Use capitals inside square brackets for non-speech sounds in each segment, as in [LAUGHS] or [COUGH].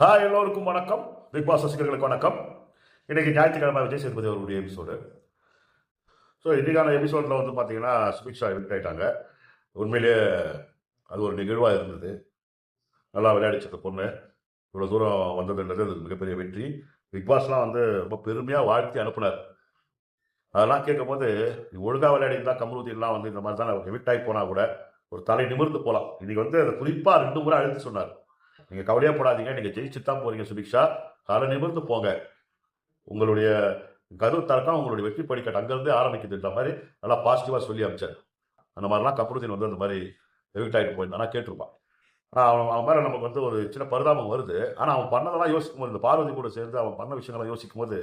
Hi எல்லோருக்கும் வணக்கம். Big pass ரசிகர்களுக்கு வணக்கம். இன்றைக்கி ஞாயிற்றுக்கிழமை விஜய் சேதுபதி அவருடைய எபிசோடு ஸோ இன்றைக்கான எபிசோடில் வந்து பார்த்தீங்கன்னா சுபிக்ஷா எவிக்ட் ஆயிட்டாங்க. உண்மையிலேயே அது ஒரு நிகழ்வாக இருந்தது. நல்லா விளையாடிச்சு அந்த பொண்ணு. இவ்வளோ தூரம் வந்ததுன்றது அது மிகப்பெரிய வெற்றி. பிக் பாஸ்லாம் வந்து ரொம்ப பெருமையாக வாழ்த்தி அனுப்புனார். அதெல்லாம் கேட்கும்போது ஒழுங்காக விளையாடிருந்தா கமலூதிலாம் வந்து இந்த மாதிரி தான் எவிக்ட் ஆகி போனால் கூட ஒரு தலை நிமிர்ந்து போகலாம் இன்றைக்கி வந்து அதை குறிப்பாக ரெண்டு முறை அழுத்து சொன்னார். நீங்கள் கவலையாக போடாதீங்க. நீங்கள் ஜெயிச்சு தான் போறீங்க சுபிக்ஷா. தலை நிமிர்ந்து போங்க. உங்களுடைய கதவு தரத்தான் உங்களுடைய வெற்றி படிக்கட்டு அங்கேருந்தே ஆரம்பிக்குதுன்ற மாதிரி நல்லா பாசிட்டிவாக சொல்லி அமிச்சார். அந்த மாதிரிலாம் கபருதீன் வந்து அந்த மாதிரி எவிக்ட் ஆகிட்டு போயிருந்தானா. கேட்டிருப்பான். ஆனால் அவன் அவன் மேலே நமக்கு வந்து ஒரு சின்ன பரிதாபம் வருது. ஆனால் அவன் பண்ணதெல்லாம் யோசிக்கும் போது இந்த பார்வதி கூட சேர்ந்து அவன் பண்ண விஷயங்களை யோசிக்கும் போது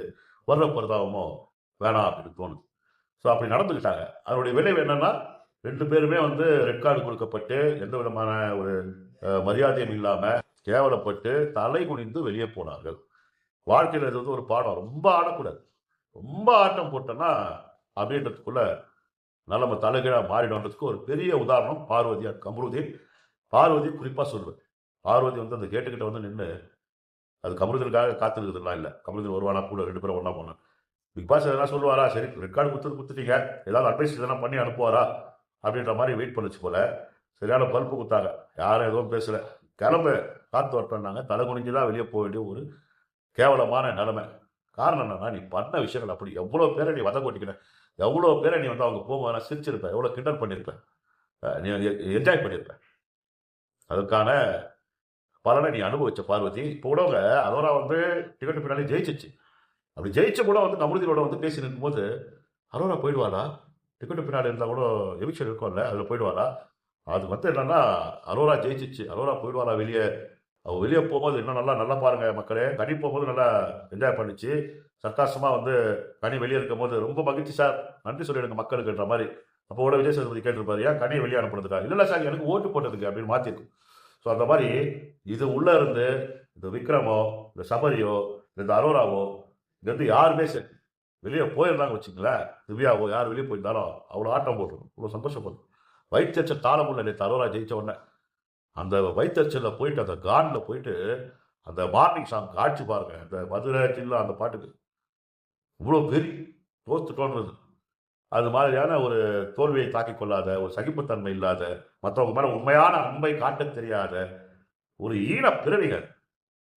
வர்ற பரிதாபமோ வேணாம் அப்படின்னு தோணுது. ஸோ அப்படி நடந்துக்கிட்டாங்க. அதனுடைய விளைவு என்னன்னா ரெண்டு பேருமே வந்து ரெட் கார்டு கொடுக்கப்பட்டு எந்த விதமான ஒரு மரியாதையும் இல்லாமல் கேவலப்பட்டு தலை குனிந்து வெளியே போனார்கள். வாழ்க்கையில் இது வந்து ஒரு பாடம். ரொம்ப ஆடக்கூடாது. ரொம்ப ஆட்டம் போட்டோன்னா அப்படின்றதுக்குள்ள நம்ம தலைகீழாக மாறிடும்ன்றதுக்கு ஒரு பெரிய உதாரணம் பார்வதி கமருதீன். பார்வதி குறிப்பாக சொல்லுவேன். பார்வதி வந்து அந்த கேட்டுக்கிட்ட வந்து நின்று அது கமருதனுக்காக காத்திருக்குதுலாம் இல்லை. கமருதன் வருவானா? கூட ரெண்டு பேரும் ஒன்றா போனான் பிக் பாஸ் எதனா சொல்லுவாரா? சரி ரெக்கார்டு கொடுத்து கொடுத்துட்டீங்க. ஏதாவது அட்வைஸ் எதனா பண்ணி அனுப்புவாரா? அப்படின்ற மாதிரி வெயிட் பண்ணுச்சு போல. சரியான பல்ப்பு கொடுத்தாங்க யாரும் எதுவும் பேசலை. கிளம்பு. காத்து வரட்டோம்னாங்க தலை குனிஞ்சு தான் வெளியே போக வேண்டிய ஒரு கேவலமான நிலைமை. காரணம் என்னன்னா நீ பண்ண விஷயங்கள் அப்படி எவ்வளோ பேரை நீ வத கொட்டிக்கிற எவ்வளோ பேரை நீ வந்து அவங்க போகும்போது சிரிச்சிருப்ப? எவ்வளோ கிண்டல் பண்ணியிருப்ப நீ என்ஜாய் பண்ணியிருப்ப அதுக்கான பலனை நீ அனுபவிச்ச பார்வதி இப்போ கூட அவங்க வந்து டிக்கெட் பின்னாடி ஜெயிச்சிச்சு. அப்படி ஜெயிச்ச கூட வந்து கமருதீனோட வந்து பேசி நிற்கும்போது அரோரா போயிடுவாளா? டிக்கெட் பின்னாடி இருந்தால் கூட எவிக்ஷன் இருக்கும்ல அதில் போயிடுவாளா? அது வந்து என்னன்னா அரோரா ஜெயிச்சிச்சு. அரோரா போயிடுவாளா வெளியே? அவள் வெளியே போகும்போது இன்னும் நல்லா நல்லா பாருங்க மக்களே. கனி போகும்போது நல்லா என்ஜாய் பண்ணிச்சு. சர்க்காசமாக வந்து கனி வெளியே இருக்கும்போது ரொம்ப மகிழ்ச்சி சார். நன்றி சொல்லிடுங்க மக்களுக்குன்ற மாதிரி. அப்போ கூட விஜய் சேதுபதி கேட்டிருப்பாரு. ஏன் கனியை வெளியே அனுப்புறதுக்கா? இல்லை சார் எனக்கு ஓட்டு போட்டதுக்கு அப்படின்னு மாற்றிருக்கும் ஸோ அந்த மாதிரி இது உள்ளே இருந்து இந்த விக்ரமோ இந்த சபரியோ இந்த அரோராவோ இங்கேருந்து யாருமே சரி வெளியே போயிருந்தாங்க வச்சுங்களேன் திவ்யாவோ யார் வெளியே போயிருந்தாலும் அவ்வளோ ஆட்டம் போட்டுரும். இவ்வளோ சந்தோஷப்படும். வைத்தியச்ச காலம் உள்ள நேற்று அரோரா ஜெயிச்ச உடனே. அந்த வயிற்றுச்சலில் போயிட்டு அந்த கார்டில் போயிட்டு அந்த மார்னிங் சாங் காட்சி பாருங்க. அந்த மதுரை ஜில்லா அந்த பாட்டுக்கு. இவ்வளோ பெரிய தோத்துட்டோன்றது அது மாதிரியான ஒரு தோல்வியை தாக்கிக் கொள்ளாத ஒரு சகிப்புத்தன்மை இல்லாத மற்றவங்க மேலே உண்மையான அன்பை காட்ட தெரியாத ஒரு ஈன பிறவிகள்.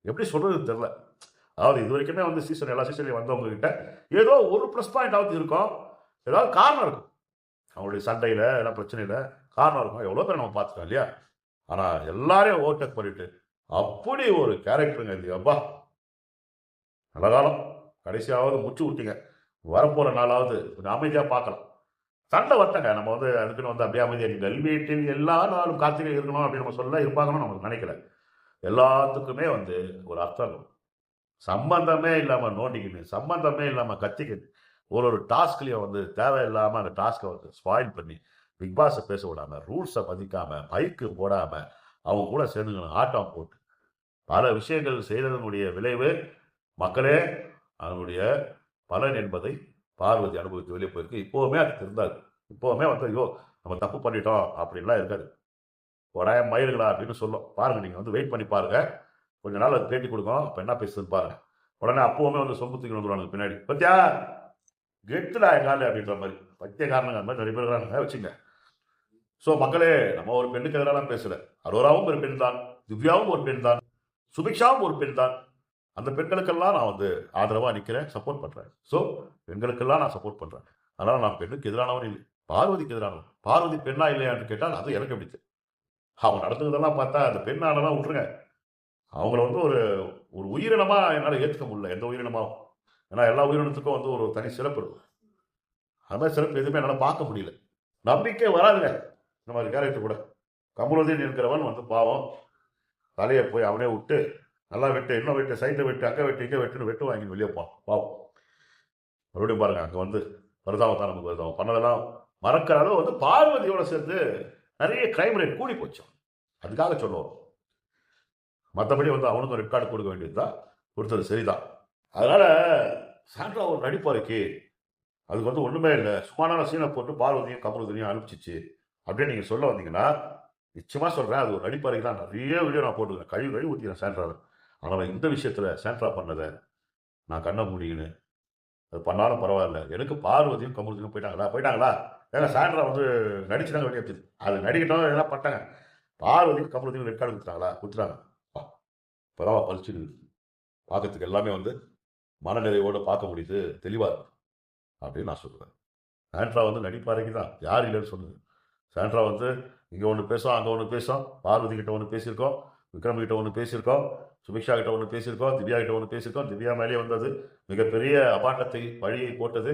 எப்படி சொல்கிறது தெரில அதாவது இது வரைக்குமே வந்து சீசன் எல்லா சீசன்லையும் வந்தவங்க கிட்ட ஏதோ ஒரு ப்ளஸ் பாயிண்டாவது இருக்கும். ஏதாவது காரணம் இருக்கும். அவங்களுடைய சண்டையில் எல்லாம் பிரச்சனையில் காரணம் இருக்கும். எவ்வளோ பேர் நம்ம பார்த்துட்டோம் இல்லையா? ஆனால் எல்லாரையும் ஓவர்டேக் பண்ணிட்டு அப்படி ஒரு கேரக்டருங்க இது. அப்பா நல்ல காலம். கடைசியாவது முச்சு விட்டீங்க வரப்போகிற நாளாவது கொஞ்சம் அமைதியாக பார்க்கலாம். சண்டை வரட்டங்க. நம்ம வந்து அதுக்குன்னு வந்து அப்படியே அமைதியாக நீங்கள் எல்லா நாளும் கார்த்திகை இருக்கணும் அப்படின்னு நம்ம சொல்ல இருப்பாங்கன்னு நமக்கு நினைக்கல. எல்லாத்துக்குமே வந்து ஒரு அர்த்தம் இருக்கும். சம்பந்தமே இல்லாமல் நோண்டிக்கிட்டு சம்பந்தமே இல்லாமல் கத்திக்கிட்டு ஒரு ஒரு டாஸ்க்லேயும் வந்து தேவையில்லாமல் அந்த டாஸ்க்கை வந்து ஸ்பாயில் பண்ணி பிக் பாஸை பேச விடாம ரூல்ஸை மதிக்காம பைக்கு போடாம அவங்க கூட சேர்ந்து ஆட்டம் போட்டு பல விஷயங்கள் செய்ததனுடைய விளைவு மக்களே அதனுடைய பலன் என்பதை பார்வதி அனுபவித்து வெளியே போயிருக்கு. இப்போவுமே அது திருந்தாது இப்போவுமே வந்து ஐயோ நம்ம தப்பு பண்ணிட்டோம் அப்படின்லாம் இருக்காது. உடைய மயில்களா அப்படின்னு சொல்லும். பாருங்க நீங்கள் வந்து வெயிட் பண்ணி பாருங்க. கொஞ்ச நாள் அது பேட்டி கொடுக்கும். அப்போ என்ன பேசுதுன்னு பாருங்க. உடனே அப்போவுமே வந்து சொம்பு தூக்கி வந்துடுவாங்க பின்னாடி. பத்தியா? கெட்டுடா எங்கால அப்படின்ற மாதிரி. பத்திய காரணங்கள் அந்த மாதிரி நிறைய பேர் வச்சுங்க. ஸோ மக்களே நம்ம ஒரு பெண்ணுக்கு எதிராலாம் பேசல. அரோராவும் ஒரு பெண் தான் திவ்யாவும் ஒரு பெண் தான் சுபிக்ஷாவும் ஒரு பெண் தான். அந்த பெண்களுக்கெல்லாம் நான் வந்து ஆதரவாக நிற்கிறேன் சப்போர்ட் பண்ணுறேன் ஸோ பெண்களுக்கெல்லாம் நான் சப்போர்ட் பண்ணுறேன் அதனால் நான் பெண்ணுக்கு எதிரானவன் இல்லை. பார்வதிக்கு எதிரானவன். பார்வதி பெண்ணா இல்லையான்னு கேட்டால் அது எனக்கு பிடிச்சு. அவங்க நடத்துக்கிறதெல்லாம் பார்த்தா அந்த பெண்ணானலாம் விட்ருங்க அவங்கள வந்து ஒரு ஒரு உயிரினமாக என்னால் ஏற்றுக்க முடியல. எந்த உயிரினமாகவும் ஏன்னா எல்லா உயிரினத்துக்கும் வந்து ஒரு தனி சிறப்பு இருக்கும். அது மாதிரி சிறப்பு எதுவுமே என்னால் பார்க்க முடியல. நம்பிக்கை வராதுங்க. இந்த மாதிரி கேரக்டர் கூட. கமலுதீன் இருக்கிறவன் வந்து பாவம். தலையை போய் அவனே விட்டு நல்லா வெட்டு இன்னும் வெட்டு சைட்டை வெட்டு அங்கே வெட்டு இங்கே வெட்டுன்னு வெட்டு வாங்கி வெளியே போவான். பாவம். மறுபடியும் பாருங்க அங்கே வந்து வருதாம தான் நமக்கு வருதாவம் பண்ணதெல்லாம் மறக்கிற அளவு வந்து பார்வதியோட சேர்ந்து நிறைய கிரைம் ரேட் கூடி போச்சு. அதுக்காக சொல்லுவோம். மற்றபடி வந்து அவனுக்கும் ரெக்கார்டு கொடுக்க வேண்டியது தான் கொடுத்தது சரிதான். அதனால் சாண்ட்ரா ஒரு நடிப்பாருக்கு அதுக்கு வந்து ஒன்றுமே இல்லை. சும்மான சீனை போட்டு பார்வதியும் கமருதனையும் அனுப்பிச்சிச்சு. அப்படின்னு நீங்கள் சொல்ல வந்தீங்கன்னா நிச்சயமாக சொல்கிறேன் அது ஒரு நடிப்பாருக்கு தான் நிறைய வீடியோ நான் போட்டுக்கிறேன் கழிவு கழிவு ஊற்றிக்கிறேன் சாண்ட்ராவை ஆனால் இந்த விஷயத்தில் சாண்ட்ரா பண்ணதை நான் கண்ணை முடியுன்னு அது பண்ணாலும் பரவாயில்ல. எனக்கு பார்வதியும் கமலத்தையும் போயிட்டாங்களா? போயிட்டாங்களா? ஏன்னா சாண்ட்ரா வந்து நடிச்சுட்டாங்க வெளியே வச்சுது அது நடிக்கட்டும் எல்லாம் பண்ணிட்டாங்க. பார்வதியும் கமருதியும் ரெக்கார்டு கொடுத்தாங்களா கொடுத்துட்டாங்க. பரவாயில்ல பரவா பார்க்கறதுக்கு எல்லாமே வந்து மனநிறைவோடு பார்க்க முடியுது. தெளிவாக அப்படின்னு நான் சொல்லுவேன் சாண்ட்ரா வந்து நடிப்பாருங்க தான். யார் இல்லைன்னு சொல்லுது சாண்ட்ரா வந்து இங்கே ஒன்று பேசும் அங்கே ஒன்று பேசும். பார்வதி கிட்ட ஒன்று பேசியிருக்கோம் விக்ரம் கிட்ட ஒன்று பேசியிருக்கோம் சுபிக்ஷா கிட்ட ஒன்று பேசியிருக்கோம் திவ்யா கிட்ட ஒன்று பேசியிருக்கோம். திவ்யா மேலே வந்தது. மிகப்பெரிய அபாண்டத்தை பழியை போட்டது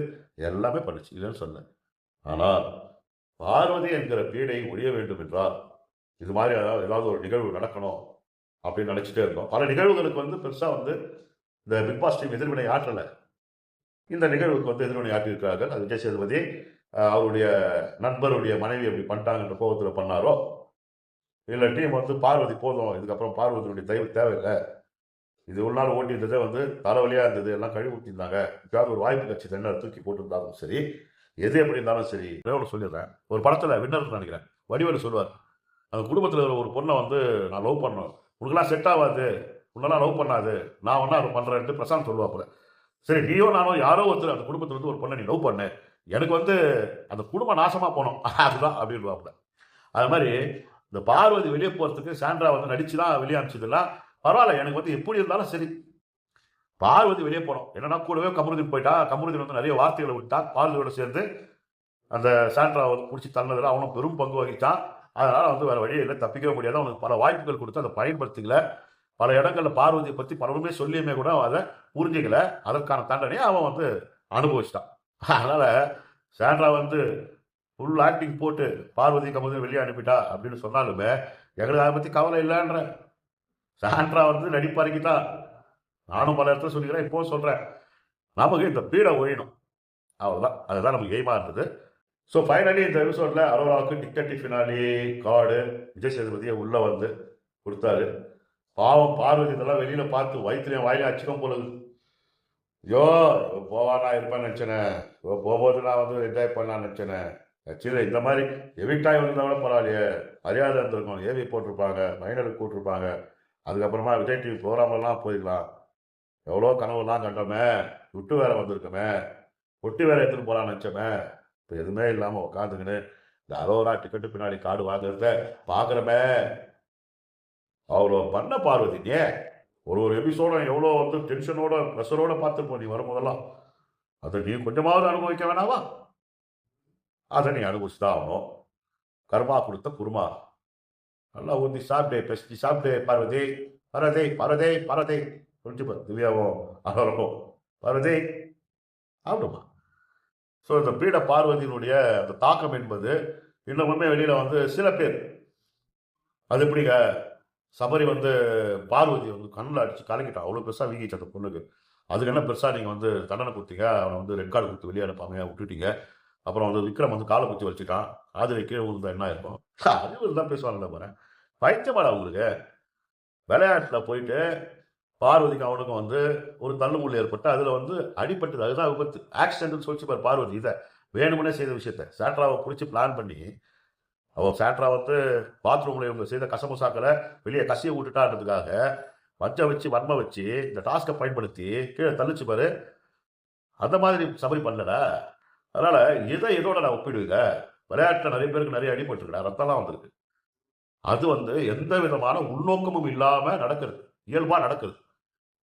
எல்லாமே பண்ணுச்சு இல்லைன்னு சொன்னேன் ஆனால் பார்வதி என்கிற பீடை ஒழிய வேண்டும் என்றால் இது மாதிரி ஏதாவது ஏதாவது ஒரு நிகழ்வு நடக்கணும் அப்படின்னு நினச்சிட்டே இருந்தோம். பல நிகழ்வுகளுக்கு வந்து பெருசாக வந்து இந்த பிக் பாஸ் டீம் எதிர்வினை ஆற்றலை. இந்த நிகழ்வுக்கு வந்து எதிர்வினை ஆற்றியிருக்கிறார்கள். அது விஜய் சேதுபதி அவருடைய நண்பருடைய மனைவி அப்படி பண்ணிட்டாங்கன்ற கோபத்தில் பண்ணாரோ? இல்லை டீம் வந்து பார்வதி போதும் இதுக்கப்புறம் பார்வதியுடைய தயவு தேவையில்லை. இது ஒரு நாள் ஓட்டி இருந்ததே வந்து தலைவலியாக இருந்தது எல்லாம் கழுவி ஊற்றிருந்தாங்க ஏதாவது ஒரு வாய்ப்பு கட்சி தென்னை தூக்கி போட்டிருந்தாலும் சரி எது எப்படி இருந்தாலும் சரி. ஒன்று சொல்லிடுறேன். ஒரு படத்தில் வின்னர் நினைக்கிறேன். வடிவேலு சொல்லுவார் அந்த குடும்பத்தில் இருக்கிற ஒரு பொண்ணை வந்து நான் லவ் பண்ணோம் உனக்கெல்லாம் செட் ஆகாது. உன்னெல்லாம் லவ் பண்ணாது. நான் ஒன்றா அதை பண்ணுறேன்ட்டு பிரசாந்த் சொல்லுவாப்புல. சரி நீயோ நானோ யாரோ ஒருத்தர் அந்த குடும்பத்தில் வந்து ஒரு பொண்ணை நீ லவ் பண்ணு. எனக்கு வந்து அந்த குடும்பம் நாசமாக போனோம். [LAUGHS] அதுதான் அப்படின்வாப்புல அது மாதிரி இந்த பார்வதி வெளியே போகிறதுக்கு சாண்ட்ரா வந்து நடிச்சு தான் வெளியே அனுப்பிச்சதெல்லாம் பரவாயில்ல எனக்கு வந்து எப்படி இருந்தாலும் சரி. பார்வதி வெளியே போனோம். என்னன்னா கூடவே கமருதீன் போயிட்டா கமருதீன் வந்து நிறைய வார்த்தைகளை விட்டா பார்வதியோட சேர்ந்து அந்த சாண்ட்ரா வந்து பிடிச்சி தள்ளதில் அவனும் பெரும் பங்கு வகித்தான் அதனால் வந்து வேறு வழியே இல்லை தப்பிக்கவே முடியாது. அவனுக்கு பல வாய்ப்புகள் கொடுத்து அதை பயன்படுத்திக்கல. பல இடங்களில் பார்வதியை பற்றி பலருமே சொல்லியுமே கூட அதை புரிஞ்சிக்கல. அதற்கான தண்டனையை அவன் வந்து அனுபவிச்சிட்டான். அதனால் சாண்ட்ரா வந்து ஃபுல் ஆக்டிங் போட்டு பார்வதி கமருதீன் வெளியே அனுப்பிட்டா அப்படின்னு சொன்னாலுமே எங்களுக்கு அதை பற்றி கவலை இல்லைன்ற. சாண்ட்ரா வந்து நடிப்பாருக்கு தான் நானும் பல இடத்துல சொல்லிக்கிறேன் இப்போ சொல்கிறேன் நமக்கு இந்த பீடை ஒழியணும். அவ்வளோதான் அதுதான் நமக்கு எய்மாக இருந்தது. ஸோ ஃபைனலி இந்த எபிசோடில் அரோராவுக்கு டிக்கெட்டி ஃபினாலி கார்டு விஜய் சேதுபதியை உள்ளே வந்து கொடுத்தாரு. பாவம் பார்வதி இதெல்லாம் வெளியில் பார்த்து வயிற்றுலையும் வாயிலையும் அச்சுக்கம் போலது ஐயோ போவானா இருப்பேன்னு நினச்சினேன் இவ போகும்போது நான் வந்து என்ஜாய் பண்ணலான்னு நினச்சினேன் சரி இந்த மாதிரி எவிக்டாய் வந்தால் கூட பரவாயில்லையே. அறியாத இருந்திருக்கும். ஏவி போட்டிருப்பாங்க மைனருக்கு கூட்டிருப்பாங்க. அதுக்கப்புறமா விஜய் டிவி ப்ரோக்ராம்லாம் போயிடலாம். எவ்வளோ கனவுலாம் கண்டோமே. விட்டு வேற வந்திருக்கோமே. ஒட்டி வேற எடுத்துகிட்டு போகலான்னு நினச்சோமே. இப்போ எதுவுமே இல்லாமல் உட்காந்துக்கின்னு இந்த அரோரா டிக்கெட்டு பின்னாடி கார்டு வாங்குறத பார்க்குறமே அவ்வளோ பண்ண பார்வதி ஏன் ஒரு ஒரு எபிசோட எவ்வளோ வந்து டென்ஷனோட ப்ரெஷரோட பார்த்துருப்போம் நீ வரும்போதெல்லாம். அதை நீ கொஞ்சமாவது அனுபவிக்க வேணாமா அதை நீ அனுபவிச்சு தான் ஆகணும். கர்மா கொடுத்த குருமா. நல்லா ஊந்தி சாப்பிட்டே பெஸ்டி சாப்பிட்டே பரதே பரதே பரதே பரதே. கொஞ்சம் பாரு திவ்யாவோ அகரோ பரதே ஆகணுமா ஸோ இந்த பீட பார்வதியினுடைய அந்த தாக்கம் என்பது இன்னமுமே வெளியில் வந்து சில பேர். அது எப்படிங்க? சபரி வந்து பார்வதி வந்து கண்ணில் அடித்து கலக்கிட்டான் அவ்வளோ பெருசாக வீங்கிச்சு அந்த பொண்ணுக்கு. அதுக்கு என்ன பெருசாக நீங்கள் வந்து தண்டனை கொடுத்தீங்க? அவனை வந்து ரெட் கார்டு கொடுத்து வெளியே அனுப்பாம விட்டுட்டீங்க. அப்புறம் வந்து விக்ரம் வந்து காலை குத்தி வச்சுட்டான் ஆதிரை கீழே விழுந்தா என்ன இருக்கும் [LAUGHS] அறிவு தான் பேசுவாங்கல்ல போகிறேன் பைத்தியமாடா அவங்களுக்கு விளையாட்டில் போயிட்டு பார்வதிக்கும் அவனுக்கும் வந்து ஒரு தள்ளுமுள்ள ஏற்பட்டு அதில் வந்து அடிபட்டது. அதுதான் விபத்து. ஆக்சிடென்ட்னு சொல்லிச்சு பாரு பார்வதி இதை. வேணுமனே செய்த விஷயத்த. சாட்ராவை பிடிச்சி பிளான் பண்ணி அவள் சாண்ட்ரா வந்து பாத்ரூமில் இவங்க செய்த கசமுசாக்களை வெளியே கசிய விட்டுட்டான்றதுக்காக மஞ்சள் வச்சு வன்மை வச்சு இந்த டாஸ்கை பயன்படுத்தி கீழே தள்ளிச்சு பாரு. அந்த மாதிரி சபரி பண்ணல. அதனால் இதை இதோட நான் ஒப்பிடுவீங்க. விளையாட்டில் நிறைய பேருக்கு நிறைய அடிபட்டுருக்கா ரத்தம்லாம் வந்திருக்கு. அது வந்து எந்த விதமான உள்நோக்கமும் இல்லாமல் நடக்கிறது இயல்பாக நடக்குது.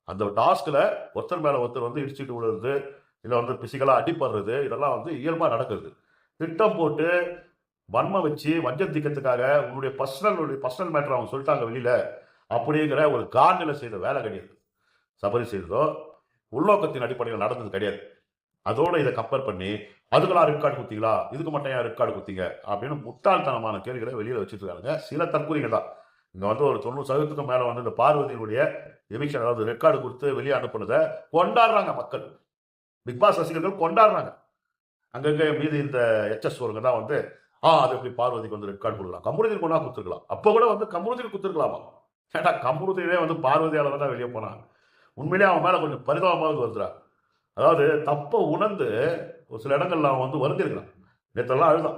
அந்த டாஸ்கில் ஒருத்தர் மேலே ஒருத்தர் வந்து இடிச்சுட்டு விடுறது இல்லை வந்து பிசிக்கலாக அடிப்படுறது இதெல்லாம் வந்து இயல்பாக நடக்குது. திட்டம் போட்டு வன்மை வச்சு வஞ்சத்திக்கிறதுக்காக உன்னுடைய பர்சனல் பர்சனல் மேட்டர் அவங்க சொல்லிட்டாங்க வெளியில அப்படிங்கிற ஒரு கார்டில் செய்த வேலை கிடையாது. சபரி செய்ததோ உள்நோக்கத்தின் அடிப்படையில் நடந்தது கிடையாது. அதோட இதை கம்பேர் பண்ணி அதுக்கெல்லாம் ரெட் கார்டு குத்திங்களா இதுக்கு மட்டும் ஏன் ரெட் கார்டு குத்திங்க அப்படின்னு முட்டாள்தனமான கேள்விகளை வெளியில் வச்சுட்டு இருக்காங்க. சில தற்கூறிகள் தான். இங்கே வந்து ஒரு தொண்ணூறு சதவீதத்துக்கு மேலே வந்து இந்த பார்வதியினுடைய எமிக்ஷன் அதாவது ரெட் கார்டு கொடுத்து வெளியே அனுப்புனதை கொண்டாடுறாங்க மக்கள். பிக் பாஸ் ரசிகர்கள் கொண்டாடுறாங்க. அங்கங்கே மீது இந்த எச்எஸ் ஒருங்க தான் வந்து ஆ அது எப்படி பார்வதிக்கு வந்து ரெட் கார்டு கொடுக்கலாம். கம்முருதியில் கொண்டா கொடுத்துருக்கலாம். அப்போ கூட வந்து கம்முருதியில் கொடுத்துருக்கலாமா? ஏன்னா கம்முருதியிலே வந்து பார்வதியால் தான் வெளியே போனான் உண்மையிலேயே அவன் மேலே கொஞ்சம் பரிதாபமாவது வருதுடா. அதாவது தப்பை உணர்ந்து ஒரு சில இடங்கள்ல அவன் வந்து வருந்திருக்கிறான். நேற்றெல்லாம் அழுதான்.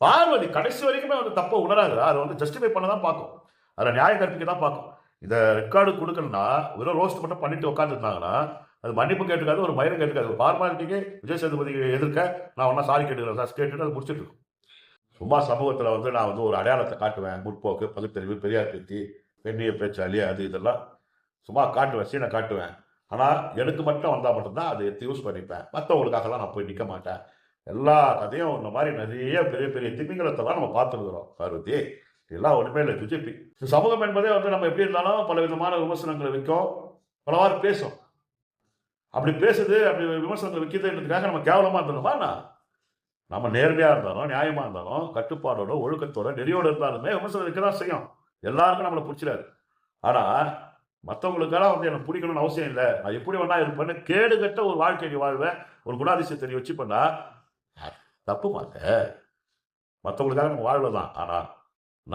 பார்வதி கடைசி வரைக்குமே வந்து தப்பை உணராது அதை வந்து ஜஸ்டிஃபை பண்ண தான் பார்க்கும். அதில் நியாய கற்பிக்க தான் பார்க்கும். இந்த ரெக்கார்டு கொடுக்கலன்னா வெறும் ரோஸ்ட் மட்டும் பண்ணிட்டு உட்காந்துருந்தாங்கன்னா அது மன்னிப்பு கேட்டுக்காது ஒரு மயிரம் கேட்டுக்காது. ஒரு ஃபார்மாலிட்டிக்கு விஜய் சேதுபதி எதிர்க்க நான் ஒன்றா சாரி கேட்டுக்கிறேன். சார் கேட்டுட்டு அது முடிச்சுட்டு இருக்கும். சும்மா சமூகத்தில் வந்து நான் வந்து ஒரு அடையாளத்தை காட்டுவேன். முற்போக்கு பகுத்தறிவு பெரியார் பேத்தி பெண்ணிய பேச்சாளி அது இதெல்லாம். சும்மா காட்டுவேன் சீனை காட்டுவேன். ஆனால் எனக்கு மட்டும் வந்தால் மட்டும்தான் அதை எடுத்து யூஸ் பண்ணிப்பேன். மற்றவங்களுக்காகலாம் நான் போய் நிற்க மாட்டேன். எல்லா கதையும் இந்த மாதிரி நிறைய பெரிய பெரிய திமிங்கலத்தெல்லாம் நம்ம பார்த்துருக்குறோம். பார்வதி இதெல்லாம் ஒன்றுமே இல்லை. பிஜேபி. சமூகம் என்பதே வந்து நம்ம எப்படி இருந்தாலும் பல விதமான விமர்சனங்களை வைக்கும். பலவாறு பேசும். அப்படி பேசுது அப்படி விமர்சனங்கள் வைக்கிறதுன்றதுக்காக நம்ம கேவலமாக இருந்தோமா நான் நம்ம நேர்மையாக இருந்தாலும் நியாயமாக இருந்தாலும் கட்டுப்பாடோட ஒழுக்கத்தோட நெறியோடு இருந்தாலுமே விமர்சனம் இருக்க தான் செய்யும். எல்லாருக்கும் நம்மளை பிடிச்சிடாது. ஆனால் மற்றவங்களுக்கெல்லாம் வந்து எனக்கு பிடிக்கணும்னு அவசியம் இல்லை. நான் எப்படி வேணா இருப்பேன்னு கேடு கட்ட ஒரு வாழ்க்கைக்கு வாழ்வேன் ஒரு குணாதிசயத்தை நீ வச்சு பண்ணா தப்பு மாட்ட மற்றவங்களுக்காக நம்ம வாழ்வதான் ஆனால்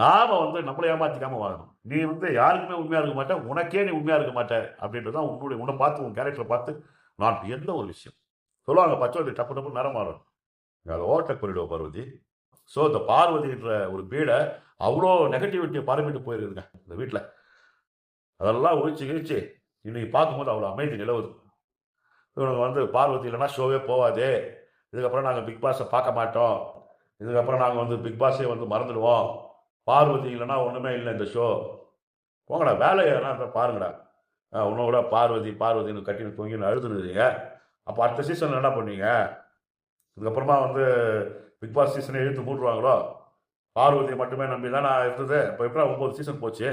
நாம் வந்து நம்மளை ஏமாற்றிக்காமல் வாழணும். நீ வந்து யாருக்குமே உண்மையாக இருக்க மாட்டேன் உனக்கே நீ உண்மையாக இருக்க மாட்டேன் அப்படின்றது தான் உன்னுடைய உன்னை பார்த்து உன் கேரக்டரை பார்த்து நான் எந்த ஒரு விஷயம். சொல்லுவாங்க பச்சை டப்பு டப்பு நேரம் மாறும். அதை ஓட்ட குறிடுவோம் பார்வதி. ஸோ இந்த பார்வதின்ற ஒரு பீடை அவ்வளோ நெகட்டிவிட்டியை பரப்பிட்டு போயிருக்குங்க இந்த வீட்டில் அதெல்லாம் ஒழிச்சு கிழிச்சு இன்னைக்கு பார்க்கும்போது அவ்வளோ அமைதி நிலவுது. இவனுக்கு வந்து பார்வதி இல்லைன்னா ஷோவே போகாதே இதுக்கப்புறம் நாங்கள் பிக் பாஸை பார்க்க மாட்டோம். இதுக்கப்புறம் நாங்கள் வந்து பிக் பாஸே வந்து மறந்துடுவோம். பார்வதி இல்லைன்னா ஒன்றுமே இல்லை இந்த ஷோ போங்கடா வேலையை எதனா பாருங்கடா. இன்னும் கூட பார்வதி பார்வதின்னு கட்டின்னு தூங்கின்னு அழுதுனுறீங்க அப்போ அடுத்த சீசனில் என்ன பண்ணுவீங்க இதுக்கப்புறமா வந்து பிக் பாஸ் சீசனை இழுத்து மூடுவாங்களோ பார்வதியை மட்டுமே நம்பி தான் நான் இருந்தது. இப்போ எப்படா ஒம்பது சீசன் போச்சு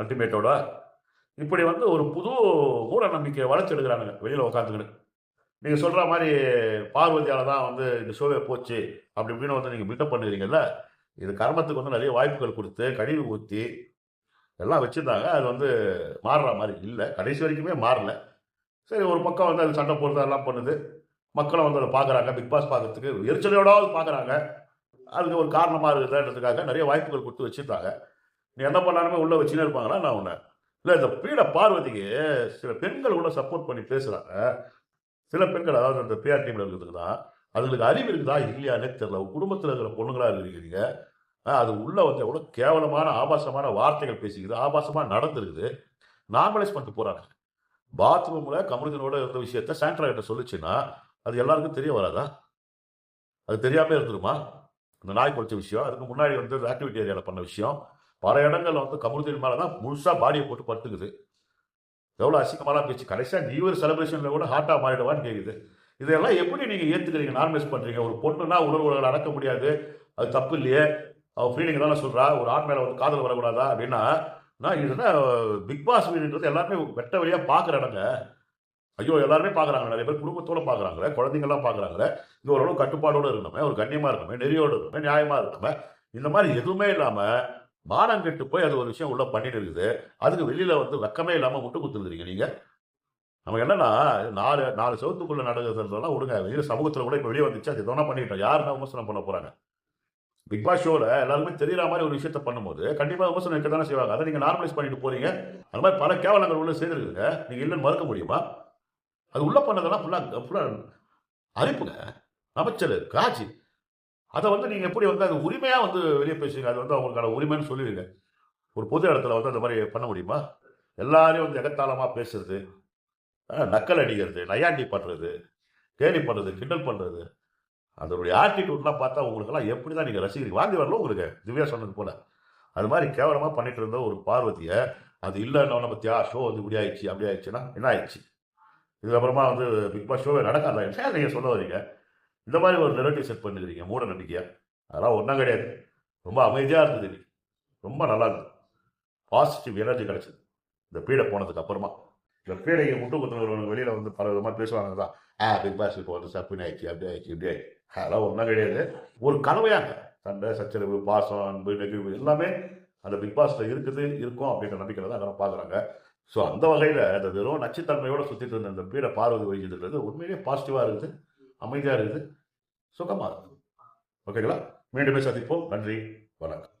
அல்டிமேட்டோட இப்படி வந்து ஒரு புது மூட நம்பிக்கையை வளர்ச்செடுக்கிறானுங்க வெளியில் உட்காந்துக்கிட்டு நீங்கள் சொல்கிற மாதிரி பார்வதியால் தான் வந்து இந்த ஷோவே போச்சு அப்படி இப்படின்னு வந்து நீங்கள் பில்டப் பண்ணுறீங்கல்ல இது கர்மத்துக்கு வந்து நிறைய வாய்ப்புகள் கொடுத்து கழிவு ஊற்றி எல்லாம் வச்சுருந்தாங்க. அது வந்து மாறுற மாதிரி இல்லை. கடைசி வரைக்குமே மாறல. சரி ஒரு பக்கம் வந்து அது சண்டை போடுறது எல்லாம் பண்ணுது. மக்களும் வந்து அதை பார்க்குறாங்க. பிக் பாஸ் பார்க்கறதுக்கு எரிச்சலையோடாவது பார்க்குறாங்க. அதுக்கு ஒரு காரணமாக இருக்குதுன்றதுக்காக நிறைய வாய்ப்புகள் கொடுத்து வச்சுருந்தாங்க நீ என்ன பண்ணாலுமே உள்ளே வச்சுனே இருப்பாங்களா? நான் ஒன்று இல்லை இந்த பீட பார்வதிக்கு சில பெண்கள் கூட சப்போர்ட் பண்ணி பேசுகிறாங்க சில பெண்கள் அதாவது அந்த பிஆர் டீமில் இருக்கிறதுக்கு தான். அதுங்களுக்கு அறிவு இருக்குதா? இல்லையானே தெரில குடும்பத்தில் இருக்கிற பொண்ணுங்களாக இருக்கிறீங்க. அது உள்ளே வந்து எவ்வளோ கேவலமான ஆபாசமான வார்த்தைகள் பேசிக்குது. ஆபாசமாக நடந்துருக்குது. நார்மலைஸ் பண்ணிட்டு போகிறாங்க பாத்ரூமில் கமலுதனோட இருந்த விஷயத்த சாண்ட்ராய்கிட்ட சொல்லிச்சுன்னா அது எல்லாருக்கும் தெரிய வராதா? அது தெரியாமல் இருந்துருமா இந்த நாய் குறைச்ச விஷயம் அதுக்கு முன்னாடி வந்து ஆக்டிவிட்டி ஏரியாவில் பண்ண விஷயம் பல இடங்களில் வந்து கமருதீன் மேலே தான் முழுசாக பாடியை போட்டு படுத்துக்குது. எவ்வளோ அசிங்கமாலாம் பேச்சு. கடைசியாக நியூ இயர் செலிப்ரேஷனில் கூட ஹாட்டாக மாறிடுவான்னு கேட்குது இதெல்லாம் எப்படி நீங்கள் ஏற்றுக்கிறீங்க நார்மலைஸ் பண்ணுறீங்க ஒரு பொண்ணுனா உணர்வுகளை அடக்க முடியாது. அது தப்பு இல்லையே. அவள் ஃபீலிங் தானே சொல்கிறா ஒரு ஆண் மேலே வந்து காதல் வரக்கூடாதா அப்படின்னா நான் இதுனா பிக் பாஸ் வீடுன்றது எல்லாருமே வெட்ட வழியாக பார்க்குற இடங்க. ஐயோ எல்லாருமே பார்க்குறாங்க. நிறைய பேர் குடும்பத்தோடு பார்க்குறாங்க. குழந்தைங்கள்லாம் பார்க்குறாங்க. இது ஓரளவு கட்டுப்பாடோடு இருக்கணுமே ஒரு கண்ணியமாக இருக்கணுமே நெறியோடு இருக்கணுமே நியாயமாக இருக்கணுமே. இந்த மாதிரி எதுவுமே இல்லாமல் மானம் கெட்டு போய் அது ஒரு விஷயம் உள்ளே பண்ணிட்டு இருக்குது. அதுக்கு வெளியில் வந்து வெக்கமே இல்லாமல் முட்டு குத்துருக்குறீங்க நீங்கள் நமக்கு என்னன்னா நாலு நாலு சவுத்துக்குள்ளே நடக்கிறதுலாம் விடுங்க. வெளியில் சமூகத்தில் கூட இப்போ வெளியே வந்துச்சு அது எதனா பண்ணிட்டோம். யாருன்னா விமர்சனம் பண்ண போகிறாங்க பிக் பாஸ் ஷோவில் எல்லாருமே தெரியற மாதிரி ஒரு விஷயத்த பண்ணும்போது கண்டிப்பாக விமர்சனம் இருக்க தானே செய்வாங்க. அதை நீங்கள் நார்மலைஸ் பண்ணிட்டு போகிறீங்க அந்த மாதிரி பல கேவலங்கள் உள்ள செய்திருக்குங்க. நீங்கள் இல்லைன்னு மறுக்க முடியுமா? அது உள்ள பண்ணதெல்லாம் ஃபுல்லாக ஃபுல்லாக அறிப்புங்க அமைச்சர் காட்சி அதை வந்து நீங்கள் எப்படி வந்து அது உரிமையாக வந்து வெளியே பேசுவீங்க அது வந்து அவங்களுக்கான உரிமைன்னு சொல்லுவீங்க ஒரு பொது இடத்துல வந்து அந்த மாதிரி பண்ண முடியுமா? எல்லாரையும் வந்து எகத்தாளமாக பேசுறது நக்கல் அடிக்கிறது நையாண்டி பண்ணுறது கேலி பண்ணுறது கிண்டல் பண்ணுறது அதனுடைய ஆட்டிடியூட்லாம் பார்த்தா உங்களுக்கெல்லாம் எப்படி தான் நீங்கள் ரசிக்கிறீங்க? வாங்கி வரல உங்களுக்கு? திவ்யா சொன்னது போல். அது மாதிரி கேவலமாக பண்ணிட்டு இருந்த ஒரு பார்வதியை அது இல்லைன்னு பற்றியா ஷோ வந்து இப்படி ஆயிடுச்சு அப்படி ஆயிடுச்சுன்னா என்ன ஆயிடுச்சு? இதுக்கப்புறமா வந்து பிக் பாஸ் ஷோவே நடக்காதா என்ன நீங்கள் சொல்ல வரீங்க இந்த மாதிரி ஒரு நெரட்டிவ் செட் பண்ணிக்கிறீங்க மூட நம்பிக்கையாக அதெல்லாம் ஒன்றும் கிடையாது. ரொம்ப அமைதியாக இருந்தது இன்னைக்கு. ரொம்ப நல்லா இருந்தது. பாசிட்டிவ் எனர்ஜி கிடச்சிது. இந்த பீடை போனதுக்கு அப்புறமா. இந்த பீடையை முட்டு குத்துனவர்களுக்கு வெளியில் வந்து பல விதமாக பேசுவாங்க தான். ஆ பிக் பாஸ் இப்போ வந்து சப்பின் ஆயிடுச்சு அப்படி ஆயிடுச்சு இப்படி ஆயிடுச்சு. அதெல்லாம் ஒன்றும் கிடையாது. ஒரு கனவையாங்க சண்டை சச்சரவு பாசம் அன்பு நெகிழ்வு எல்லாமே அந்த பிக் பாஸில் இருக்குது இருக்கும் அப்படின்ற நம்பிக்கையில் தான் அதெல்லாம் பார்க்குறாங்க. ஸோ அந்த வகையில் அந்த வெறும் நச்சுத்தன்மையோடு சுற்றிட்டு இருந்த அந்த பீடை பார்வதி வகிக்கிறது உண்மையிலேயே பாசிட்டிவாக இருக்குது அமைதியாக இருக்குது சுகமாக இருக்குது. ஓகேங்களா மீண்டும் சந்திப்போம். நன்றி. வணக்கம்.